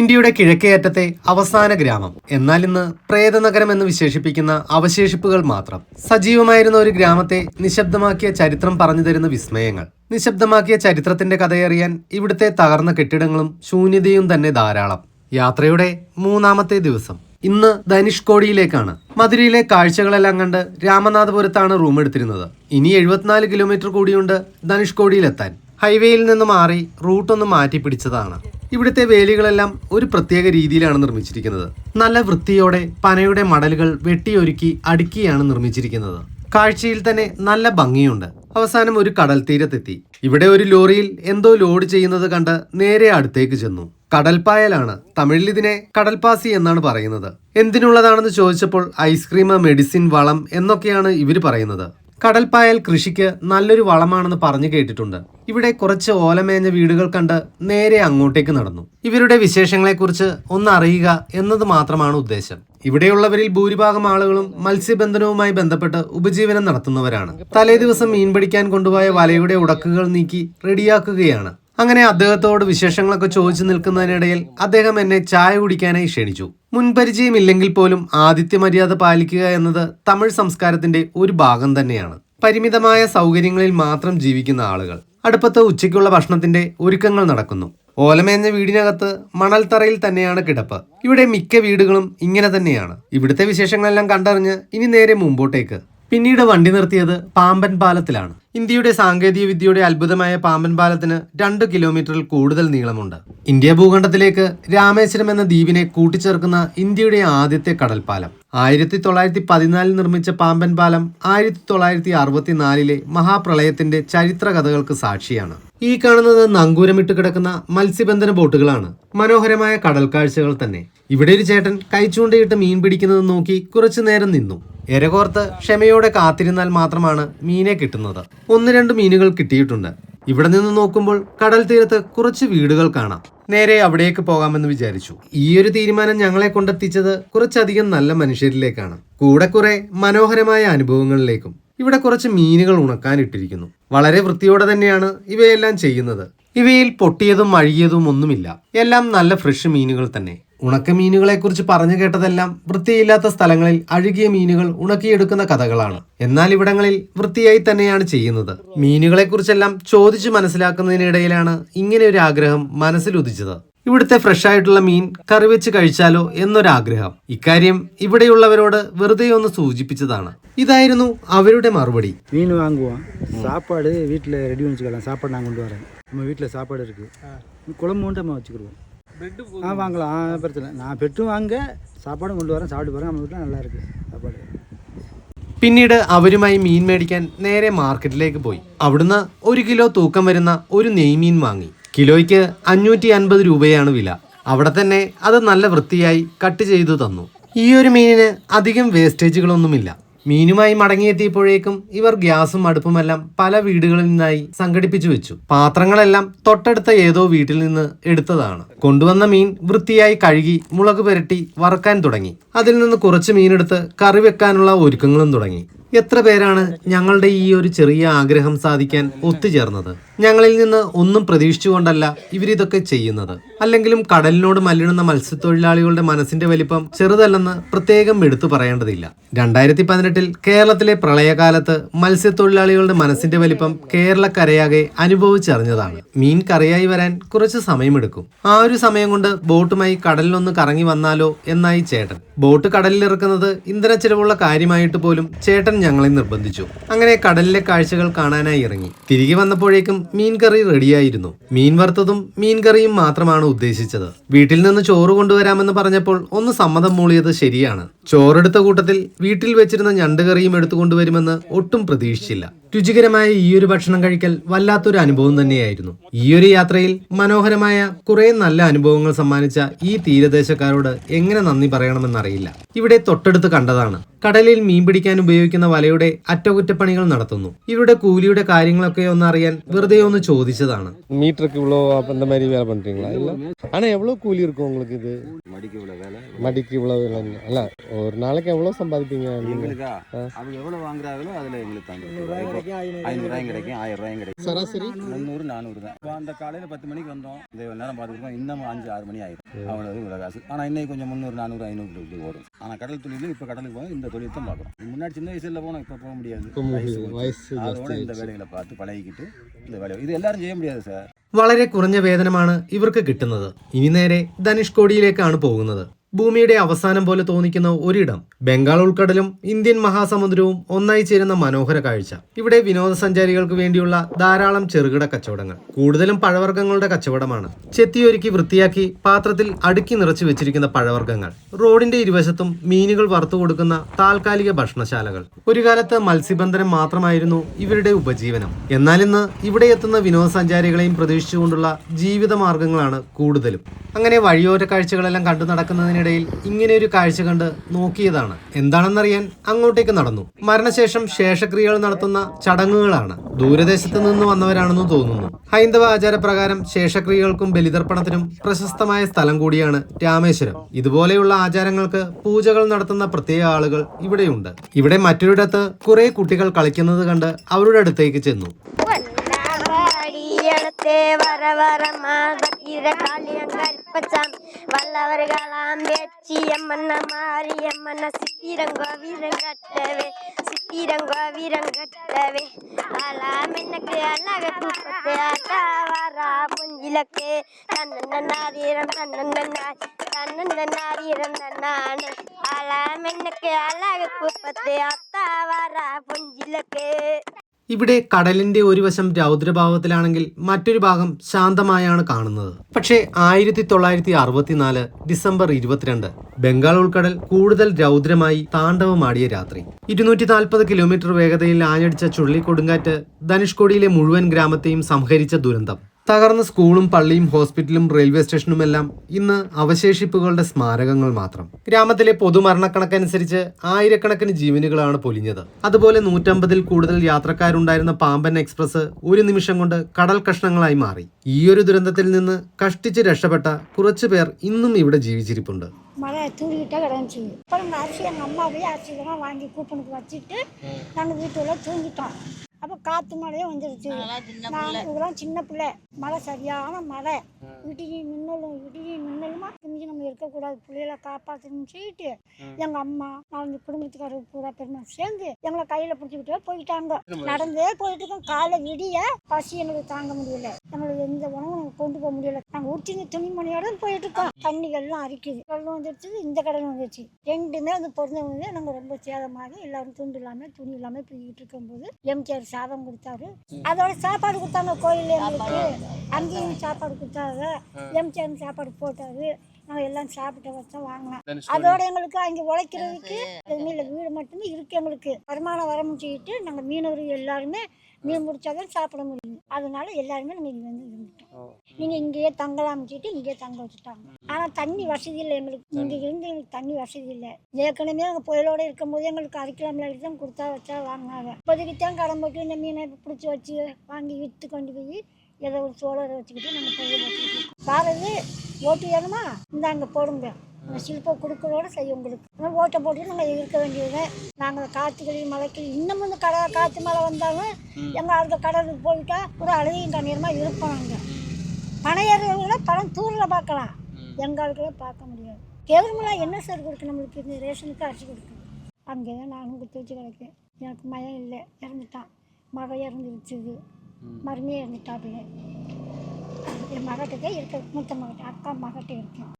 ഇന്ത്യയുടെ കിഴക്കേയറ്റത്തെ അവസാന ഗ്രാമം. എന്നാൽ ഇന്ന് പ്രേതനഗരം എന്ന് വിശേഷിപ്പിക്കുന്ന അവശേഷിപ്പുകൾ മാത്രം. സജീവമായിരുന്ന ഒരു ഗ്രാമത്തെ നിശബ്ദമാക്കിയ ചരിത്രം പറഞ്ഞു തരുന്ന വിസ്മയങ്ങൾ. നിശബ്ദമാക്കിയ ചരിത്രത്തിന്റെ കഥയറിയാൻ ഇവിടുത്തെ തകർന്ന കെട്ടിടങ്ങളും ശൂന്യതയും തന്നെ ധാരാളം. യാത്രയുടെ മൂന്നാമത്തെ ദിവസം. ഇന്ന് ധനുഷ്കോടിയിലേക്കാണ്. മധുരയിലെ കാഴ്ചകളെല്ലാം കണ്ട് രാമനാഥപുരത്താണ് റൂം എടുത്തിരുന്നത്. ഇനി എഴുപത്തിനാല് കിലോമീറ്റർ കൂടിയുണ്ട് ധനുഷ്കോടിയിലെത്താൻ. ഹൈവേയിൽ നിന്ന് മാറി റൂട്ടൊന്ന് മാറ്റി പിടിച്ചതാണ് ഇവിടുത്തെ വേലികളെല്ലാം ഒരു പ്രത്യേക രീതിയിലാണ് നിർമ്മിച്ചിരിക്കുന്നത്. നല്ല വൃത്തിയോടെ പനയുടെ മടലുകൾ വെട്ടിയൊരുക്കി അടുക്കിയാണ് നിർമ്മിച്ചിരിക്കുന്നത്. കാഴ്ചയിൽ തന്നെ നല്ല ഭംഗിയുണ്ട്. അവസാനം ഒരു കടൽ തീരത്തെത്തി ഇവിടെ ഒരു ലോറിയിൽ എന്തോ ലോഡ് ചെയ്യുന്നത് കണ്ട് നേരെ അടുത്തേക്ക് ചെന്നു. കടൽപ്പായലാണ്. തമിഴിൽ ഇതിനെ കടൽപ്പാസി എന്നാണ് പറയുന്നത്. എന്തിനുള്ളതാണെന്ന് ചോദിച്ചപ്പോൾ ഐസ്ക്രീം മെഡിസിൻ വളം എന്നൊക്കെയാണ് ഇവർ പറയുന്നത്. കടൽപ്പായൽ കൃഷിക്ക് നല്ലൊരു വളമാണെന്ന് പറഞ്ഞു കേട്ടിട്ടുണ്ട്. ഇവിടെ കുറച്ച് ഓലമേഞ്ഞ വീടുകൾ കണ്ട് നേരെ അങ്ങോട്ടേക്ക് നടന്നു. ഇവരുടെ വിശേഷങ്ങളെക്കുറിച്ച് ഒന്ന് അറിയുക എന്നത് മാത്രമാണ് ഉദ്ദേശം. ഇവിടെയുള്ളവരിൽ ഭൂരിഭാഗം ആളുകളും മത്സ്യബന്ധനവുമായി ബന്ധപ്പെട്ട് ഉപജീവനം നടത്തുന്നവരാണ്. തലേദിവസം മീൻ പിടിക്കാൻ കൊണ്ടുപോയ വലയുടെ ഉടക്കുകൾ നീക്കി റെഡിയാക്കുകയാണ്. അങ്ങനെ അദ്ദേഹത്തോട് വിശേഷങ്ങളൊക്കെ ചോദിച്ചു നിൽക്കുന്നതിനിടയിൽ അദ്ദേഹം എന്നെ ചായ കുടിക്കാനായി ക്ഷണിച്ചു. മുൻപരിചയമില്ലെങ്കിൽ പോലും ആദിത്യ മര്യാദ പാലിക്കുക എന്നത് തമിഴ് സംസ്കാരത്തിന്റെ ഒരു ഭാഗം തന്നെയാണ്. പരിമിതമായ സൗകര്യങ്ങളിൽ മാത്രം ജീവിക്കുന്ന ആളുകൾ. അടുപ്പത്ത് ഉച്ചയ്ക്കുള്ള ഭക്ഷണത്തിന്റെ ഒരുക്കങ്ങൾ നടക്കുന്നു. ഓലമേഞ്ഞ വീടിനകത്ത് മണൽത്തറയിൽ തന്നെയാണ് കിടപ്പ്. ഇവിടെ മിക്ക വീടുകളും ഇങ്ങനെ തന്നെയാണ്. ഇവിടുത്തെ വിശേഷങ്ങളെല്ലാം കണ്ടറിഞ്ഞ് ഇനി നേരെ മുമ്പോട്ടേക്ക്. പിന്നീട് വണ്ടി നിർത്തിയത് പാമ്പൻ പാലത്തിലാണ്. ഇന്ത്യയുടെ സാങ്കേതിക വിദ്യയുടെ അത്ഭുതമായ പാമ്പൻ പാലത്തിന് രണ്ട് കിലോമീറ്ററിൽ കൂടുതൽ നീളമുണ്ട്. ഇന്ത്യ ഭൂഖണ്ഡത്തിലേക്ക് രാമേശ്വരം എന്ന ദ്വീപിനെ കൂട്ടിച്ചേർക്കുന്ന ഇന്ത്യയുടെ ആദ്യത്തെ കടൽപ്പാലം. ആയിരത്തി തൊള്ളായിരത്തി പതിനാലിൽ നിർമ്മിച്ച പാമ്പൻ പാലം ആയിരത്തി തൊള്ളായിരത്തി അറുപത്തിനാലിലെ മഹാപ്രളയത്തിന്റെ ചരിത്ര കഥകൾക്ക് സാക്ഷിയാണ്. ഈ കാണുന്നത് നങ്കൂരമിട്ട് കിടക്കുന്ന മത്സ്യബന്ധന ബോട്ടുകളാണ്. മനോഹരമായ കടൽ കാഴ്ചകൾ തന്നെ. ഇവിടെ ഒരു ചേട്ടൻ കൈച്ചൂണ്ടയിട്ട് മീൻ പിടിക്കുന്നത് നോക്കി കുറച്ചു നേരം നിന്നു. എരകോർത്ത് ക്ഷമയോടെ കാത്തിരുന്നാൽ മാത്രമാണ് മീനെ കിട്ടുന്നത്. ഒന്ന് രണ്ട് മീനുകൾ കിട്ടിയിട്ടുണ്ട്. ഇവിടെ നിന്ന് നോക്കുമ്പോൾ കടൽ തീരത്ത് കുറച്ച് വീടുകൾ കാണാം. നേരെ അവിടേക്ക് പോകാമെന്ന് വിചാരിച്ചു. ഈ ഒരു തീരുമാനം ഞങ്ങളെ കൊണ്ടെത്തിച്ചത് കുറച്ചധികം നല്ല മനുഷ്യരിലേക്കാണ്. കൂടെ കുറെ മനോഹരമായ അനുഭവങ്ങളിലേക്കും ഇവിടെ കുറച്ച് മീനുകൾ ഉണക്കാനിട്ടിരിക്കുന്നു വളരെ വൃത്തിയോടെ തന്നെയാണ് ഇവയെല്ലാം ചെയ്യുന്നത്. ഇവയിൽ പൊട്ടിയതും അഴുകിയതും ഒന്നുമില്ല. എല്ലാം നല്ല ഫ്രഷ് മീനുകൾ തന്നെ. ഉണക്ക മീനുകളെ കുറിച്ച് പറഞ്ഞു കേട്ടതെല്ലാം വൃത്തിയില്ലാത്ത സ്ഥലങ്ങളിൽ അഴുകിയ മീനുകൾ ഉണക്കിയെടുക്കുന്ന കഥകളാണ്. എന്നാൽ ഇവിടങ്ങളിൽ വൃത്തിയായി തന്നെയാണ് ചെയ്യുന്നത്. മീനുകളെ കുറിച്ചെല്ലാം ചോദിച്ചു മനസ്സിലാക്കുന്നതിനിടയിലാണ് ഇങ്ങനെ ഒരു ആഗ്രഹം മനസ്സിൽ ഉദിച്ചത്. ഇവിടുത്തെ ഫ്രഷ് ആയിട്ടുള്ള മീൻ കറി വെച്ച് കഴിച്ചാലോ എന്നൊരാഗ്രഹം ഇക്കാര്യം ഇവിടെയുള്ളവരോട് വെറുതെ ഒന്ന് സൂചിപ്പിച്ചതാണ് ഇതായിരുന്നു அவருடைய மறுபடி மீன் வாங்குவோம் சாப்பாடு வீட்டில் ரெடி பண்ணி வச்சுக்கலாம் சாப்பாடு நான் கொண்டு வரேன் நம்ம வீட்டில் சாப்பாடு இருக்குது குழம்பு மட்டும் நம்ம வச்சுக்கிடுவோம் ஆ வாங்கலாம் ஆ பிரச்சனை இல்லை. நான் பெட்டும் வாங்க சாப்பாடும் கொண்டு வரேன் சாப்பிட்டு பாருங்க நம்ம வீட்டில் நல்லா இருக்குது சாப்பாடு പിന്നീട് അവരുമായി മീൻ മേടിക്കാൻ നേരെ മാർക്കറ്റിലേക്ക് പോയി അവിടുന്ന് ഒരു കിലോ തൂക്കം വരുന്ന ഒരു നെയ്മീൻ വാങ്ങി കിലോയ്ക്ക് അഞ്ഞൂറ്റി അൻപത് രൂപയാണ് വില. അവിടെ തന്നെ അത് നല്ല വൃത്തിയായി കട്ട് ചെയ്തു തന്നു. ഈ ഒരു മീനിന് അധികം വേസ്റ്റേജുകളൊന്നുമില്ല. മീനുമായി മടങ്ങിയെത്തിയപ്പോഴേക്കും ഇവർ ഗ്യാസും അടുപ്പുമെല്ലാം പല വീടുകളിൽ നിന്നായി സംഘടിപ്പിച്ചു വെച്ചു. പാത്രങ്ങളെല്ലാം തൊട്ടടുത്ത ഏതോ വീട്ടിൽ നിന്ന് എടുത്തതാണ്. കൊണ്ടുവന്ന മീൻ വൃത്തിയായി കഴുകി മുളക് പുരട്ടി വറുക്കാൻ തുടങ്ങി. അതിൽ നിന്ന് കുറച്ച് മീനെടുത്ത് കറി വെക്കാനുള്ള ഒരുക്കങ്ങളും തുടങ്ങി. എത്ര പേരാണ് ഞങ്ങളുടെ ഈ ഒരു ചെറിയ ആഗ്രഹം സാധിക്കാൻ ഒത്തുചേർന്നത്? ഞങ്ങളിൽ നിന്ന് ഒന്നും പ്രതീക്ഷിച്ചുകൊണ്ടല്ല ഇവരിതൊക്കെ ചെയ്യുന്നത്. അല്ലെങ്കിലും കടലിനോട് മല്ലിടുന്ന മത്സ്യത്തൊഴിലാളികളുടെ മനസ്സിന്റെ വലിപ്പം ചെറുതല്ലെന്ന് പ്രത്യേകം എടുത്തു പറയേണ്ടതില്ല. രണ്ടായിരത്തി പതിനെട്ടിൽ കേരളത്തിലെ പ്രളയകാലത്ത് മത്സ്യത്തൊഴിലാളികളുടെ മനസ്സിന്റെ വലിപ്പം കേരളക്കരയാകെ അനുഭവിച്ചറിഞ്ഞതാണ്. മീൻ കറിയായി വരാൻ കുറച്ച് സമയമെടുക്കും. ആ ഒരു സമയം കൊണ്ട് ബോട്ടുമായി കടലിലൊന്ന് കറങ്ങി വന്നാലോ എന്നായി ചേട്ടൻ. ബോട്ട് കടലിൽ ഇറക്കുന്നത് ഇന്ധന ചെലവുള്ള കാര്യമായിട്ട് പോലും ചേട്ടൻ ഞങ്ങളെ നിർബന്ധിച്ചു. അങ്ങനെ കടലിലെ കാഴ്ചകൾ കാണാനായി ഇറങ്ങി. തിരികെ വന്നപ്പോഴേക്കും മീൻ കറി റെഡിയായിരുന്നു. മീൻ വറുത്തതും മീൻ കറിയും മാത്രമാണ് ഉദ്ദേശിച്ചത്. വീട്ടിൽ നിന്ന് ചോറ് കൊണ്ടുവരാമെന്ന് പറഞ്ഞപ്പോൾ ഒന്ന് സമ്മതം മൂളിയത് ശരിയാണ്. ചോറെടുത്ത കൂട്ടത്തിൽ വീട്ടിൽ വെച്ചിരുന്ന ഞണ്ട് കറിയും എടുത്തുകൊണ്ടുവരുമെന്ന് ഒട്ടും പ്രതീക്ഷിച്ചില്ല. രുചികരമായ ഈ ഒരു ഭക്ഷണം കഴിക്കൽ വല്ലാത്തൊരു അനുഭവം തന്നെയായിരുന്നു ഈ ഒരു യാത്രയിൽ മനോഹരമായ കുറെ നല്ല അനുഭവങ്ങൾ സമ്മാനിച്ച ഈ തീരദേശക്കാരോട് എങ്ങനെ നന്ദി പറയണമെന്നറിയില്ല ഇവിടെ തൊട്ടടുത്ത് കണ്ടതാണ് കടലിൽ മീൻ പിടിക്കാൻ ഉപയോഗിക്കുന്ന വലയുടെ അറ്റകുറ്റപ്പണികൾ നടത്തുന്നു ഇവരുടെ കൂലിയുടെ കാര്യങ്ങളൊക്കെ ഒന്ന് അറിയാൻ വെറുതെ ഒന്ന് ചോദിച്ചതാണ് மீட்டருக்கு இவ்வளோ அப்போ இந்த மாதிரி வேலை பண்ணுறீங்களா இல்லை ஆனால் எவ்வளோ கூலி இருக்கும் உங்களுக்கு இது மடிக்கு இவ்வளோ வேலை மடிக்கு இவ்வளோ வேலை இல்லை ஒரு நாளைக்கு எவ்வளோ சம்பாதிப்பீங்க நீங்கள் எங்களுக்கா அவங்க எவ்வளோ வாங்குறாங்களோ அதில் எங்களுக்கு தாங்க இப்போ ஐநூறுரூவாயும் கிடைக்கும் ஆயிரம் ரூபாயும் கிடைக்கும் சராசரி முந்நூறு நானூறு தான் இப்போ அந்த காலையில் பத்து மணிக்கு வந்தோம் இந்த நேரம் பார்த்துருக்கோம் இன்னும் அஞ்சு ஆறு மணி ஆயிடும் அவ்வளோ இவ்வளோ காசு ஆனால் இன்னைக்கு கொஞ்சம் முந்நூறு நானூறு ஐநூறு இப்படி ஓடும் ஆனால் கடல் தொழில் இப்போ கடலுக்கு போக இந்த தொழில் தான் பார்க்குறோம் முன்னாடி சின்ன வயசுல போனோம் இப்போ போக முடியாது இப்போ முடியல. போச்சு. வயசு அதோட ஜாஸ்தி இந்த வேலைகளை பார்த்து பழகிக்கிட்டு இந்த வேலை ഇത് എല്ലാവരും ചെയ്യാൻ முடியாது സാർ വളരെ കുറഞ്ഞ വേതനമാണ് ഇവർക്ക് കിട്ടുന്നത് ഇനി നേരെ ധനുഷ്കോടിയിലേക്കാണ് പോകുന്നത് ഭൂമിയുടെ അവസാനം പോലെ തോന്നിക്കുന്ന ഒരിടം ബംഗാൾ ഉൾക്കടലും ഇന്ത്യൻ മഹാസമുദ്രവും ഒന്നായി ചേരുന്ന മനോഹര കാഴ്ച. ഇവിടെ വിനോദസഞ്ചാരികൾക്ക് വേണ്ടിയുള്ള ധാരാളം ചെറുകിട കച്ചവടങ്ങൾ. കൂടുതലും പഴവർഗങ്ങളുടെ കച്ചവടമാണ്. ചെത്തിയൊരുക്കി വൃത്തിയാക്കി പാത്രത്തിൽ അടുക്കി നിറച്ചു വെച്ചിരിക്കുന്ന പഴവർഗങ്ങൾ. റോഡിന്റെ ഇരുവശത്തും മീനുകൾ വറുത്തു കൊടുക്കുന്ന താൽക്കാലിക ഭക്ഷണശാലകൾ. ഒരു കാലത്ത് മത്സ്യബന്ധനം മാത്രമായിരുന്നു ഇവരുടെ ഉപജീവനം. എന്നാൽ ഇന്ന് ഇവിടെ എത്തുന്ന വിനോദസഞ്ചാരികളെയും പ്രതീക്ഷിച്ചുകൊണ്ടുള്ള ജീവിത മാർഗങ്ങളാണ് കൂടുതലും. അങ്ങനെ വഴിയോര കാഴ്ചകളെല്ലാം കണ്ടു നടക്കുന്നതിനിടയിൽ ഇടയിൽ ഇങ്ങനെ ഒരു കാഴ്ച കണ്ട് നോക്കിയതാണ്. എന്താണെന്നറിയാൻ അങ്ങോട്ടേക്ക് നടന്നു. മരണശേഷം ശേഷക്രിയകൾ നടത്തുന്ന ചടങ്ങുകളാണ്. ദൂരദേശത്ത് നിന്ന് വന്നവരാണെന്ന് തോന്നുന്നു. ഹൈന്ദവ ആചാരപ്രകാരം ശേഷക്രിയകൾക്കും ബലിതർപ്പണത്തിനും പ്രശസ്തമായ സ്ഥലം കൂടിയാണ് രാമേശ്വരം. ഇതുപോലെയുള്ള ആചാരങ്ങൾക്ക് പൂജകൾ നടത്തുന്ന പ്രത്യേക ആളുകൾ ഇവിടെയുണ്ട്. ഇവിടെ മറ്റൊരിടത്ത് കുറെ കുട്ടികൾ കളിക്കുന്നത് കണ്ട് അവരുടെ അടുത്തേക്ക് ചെന്നു. വരവര കാലിയ കാളിയം வல்லவர்களாம் பேச்சி அம்மன்ன மாறி அம்மன்ன சித்திரங்கோ வீரங்கட்டவே சித்திரங்கோ வீரங்கட்டவே அலாம் எனக்கு அழகு தூக்கத்து அட்டாவாரா புஞ்சிலக்கு தன்னன் நாரீரம் தன்னன் தன்னன் நாரீரம் தன்னானே. அலாம் எனக்கு அழகு தூக்கத்து அத்தாவாரா புஞ்சிலக்கு ഇവിടെ കടലിന്റെ ഒരു വശം രൗദ്രഭാവത്തിലാണെങ്കിൽ മറ്റൊരു ഭാഗം ശാന്തമായാണ് കാണുന്നത്. പക്ഷേ ആയിരത്തി തൊള്ളായിരത്തി അറുപത്തിനാല് ഡിസംബർ ഇരുപത്തിരണ്ട് ബംഗാൾ ഉൾക്കടൽ കൂടുതൽ രൗദ്രമായി താണ്ഡവമാടിയ രാത്രി. ഇരുന്നൂറ്റി നാൽപ്പത് കിലോമീറ്റർ വേഗതയിൽ ആഞ്ഞടിച്ച ചുഴലിക്കൊടുങ്കാറ്റ് ധനുഷ്കോടിയിലെ മുഴുവൻ ഗ്രാമത്തെയും സംഹരിച്ച ദുരന്തം. തകർന്ന സ്കൂളും പള്ളിയും ഹോസ്പിറ്റലും റെയിൽവേ സ്റ്റേഷനുമെല്ലാം ഇന്ന് അവശേഷിപ്പുകളുടെ സ്മാരകങ്ങൾ മാത്രം ഗ്രാമത്തിലെ പൊതുമരണക്കണക്കനുസരിച്ച് ആയിരക്കണക്കിന് ജീവനുകളാണ് പൊലിഞ്ഞത് അതുപോലെ നൂറ്റമ്പതിൽ കൂടുതൽ യാത്രക്കാരുണ്ടായിരുന്ന പാമ്പൻ എക്സ്പ്രസ് ഒരു നിമിഷം കൊണ്ട് കടൽ കഷ്ണങ്ങളായി മാറി ഈയൊരു ദുരന്തത്തിൽ നിന്ന് കഷ്ടിച്ച് രക്ഷപ്പെട്ട കുറച്ചു പേർ ഇന്നും ഇവിടെ ജീവിച്ചിരിപ്പുണ്ട് மழை தூங்கிட்டே கிடந்துச்சு அப்புறம் எங்கள் அரிசி எங்கள் அம்மாவே அரிசி இதெல்லாம் வாங்கி கூப்பனுக்கு வச்சுட்டு நாங்கள் வீட்டுல தூங்கிட்டோம் அப்போ காற்று மழையும் வந்துடுச்சு நான் இதெல்லாம் சின்ன பிள்ளை. மழை சரியான மழை. இடியும் மின்னலும் இடியும் மின்னலுமா? துணிஞ்சு நம்ம இருக்கக்கூடாது. பிள்ளைகளை சொல்லிட்டு எங்கள் அம்மா நாலஞ்சு குடும்பத்துக்காரர் பூரா பெருமை சேர்ந்து எங்களை கையில் பிடிச்சிக்கிட்டே போயிட்டாங்க. நடந்தே போயிட்டு இருக்கோம் காலை விடிய பசி எங்களுக்கு தாங்க முடியல. எங்களுக்கு எந்த உணவும் நாங்கள் கொண்டு போக முடியல. நாங்கள் உச்சிங்க துணிமணியோட போயிட்டு இருக்கோம் தண்ணிகள்லாம் அரிக்குது. கடலும் வந்துடுச்சு இந்த கடலும் வந்துருச்சு. ரெண்டுமே வந்து பொருந்த வந்து நாங்கள் ரொம்ப சேதமாக எல்லாரும் துண்டு இல்லாமல் துணி இல்லாமல் போய்கிட்டு இருக்கும்போது எம்ஜிஆர் சாதம் கொடுத்தாரு. அதோட சாப்பாடு கொடுத்தாங்க கோயில்ல எங்களுக்கு. அங்கேயும் சாப்பாடு கொடுத்தாங்க. எம்ஜிஆர் சாப்பாடு போட்டாரு. நாங்கள் எல்லாம் சாப்பிட்ட வச்சோம் வாங்கினோம். அதோட எங்களுக்கு அங்கே உழைக்கிறதுக்கு எதுவுமே இல்லை. வீடு மட்டும்தான் இருக்கு எங்களுக்கு. வருமானம் வர முடிச்சுக்கிட்டு நாங்கள் மீனவர் எல்லாருமே மீன் முடிச்சாதான் சாப்பிட முடியும். அதனால எல்லாருமே நாங்கள் இங்கே வந்து இருந்துட்டோம். நீங்கள் இங்கேயே தங்கலாம் சொல்லிட்டு இங்கேயே தங்க வச்சுட்டாங்க. ஆனால் தண்ணி வசதி இல்லை எங்களுக்கு. இங்கே இருந்து எங்களுக்கு தண்ணி வசதி இல்லை. ஏற்கனவே அங்கே புயலோடு இருக்கும்போது எங்களுக்கு அரிக்கலாம் தான் கொடுத்தா வச்சா வாங்கினாங்க. இப்போதைக்கு தான் கடன் போட்டு இந்த மீனை பிடிச்சி வச்சு வாங்கி விற்று கொண்டு போய் ஏதோ ஒரு சோழரை வச்சுக்கிட்டு நாங்கள் போய் வச்சுக்கிட்டு. பாரதி ஓட்டு வேணுமா? இந்தாங்க போடுங்க. அந்த சில்பம் கொடுக்கறோட செய்யும் உங்களுக்கு. ஓட்டை போட்டு நாங்கள் இருக்க வேண்டியது நாங்கள் காற்றுகளி மழைக்கு இன்னமும் இந்த கடை காற்று மழை வந்தாலும் எங்கள் அந்த கடலுக்கு போயிட்டா ஒரு அழகையும் கண்ணீரமாக இருப்போம் நாங்கள் பணம் ஏறுறவங்கள பணம் தூரில் பார்க்கலாம். எங்கள் ஆளுக்களை பார்க்க முடியாது. கவர்மெண்ட்லாம் என்ன சார் கொடுக்கு நம்மளுக்கு? இந்த ரேஷனுக்கு அரிசி கொடுக்கு அங்கே தான் நானும் கொடுத்து வச்சு கிடக்கேன். எனக்கு மயம் இல்லை. இறந்துட்டான். மகன் இறந்துருச்சுது மருமையே இருந்துட்டாப்புல என் மகட்டுக்கே இருக்க. மூத்த மகட்டு அக்கா மகட்டு இருக்கேன்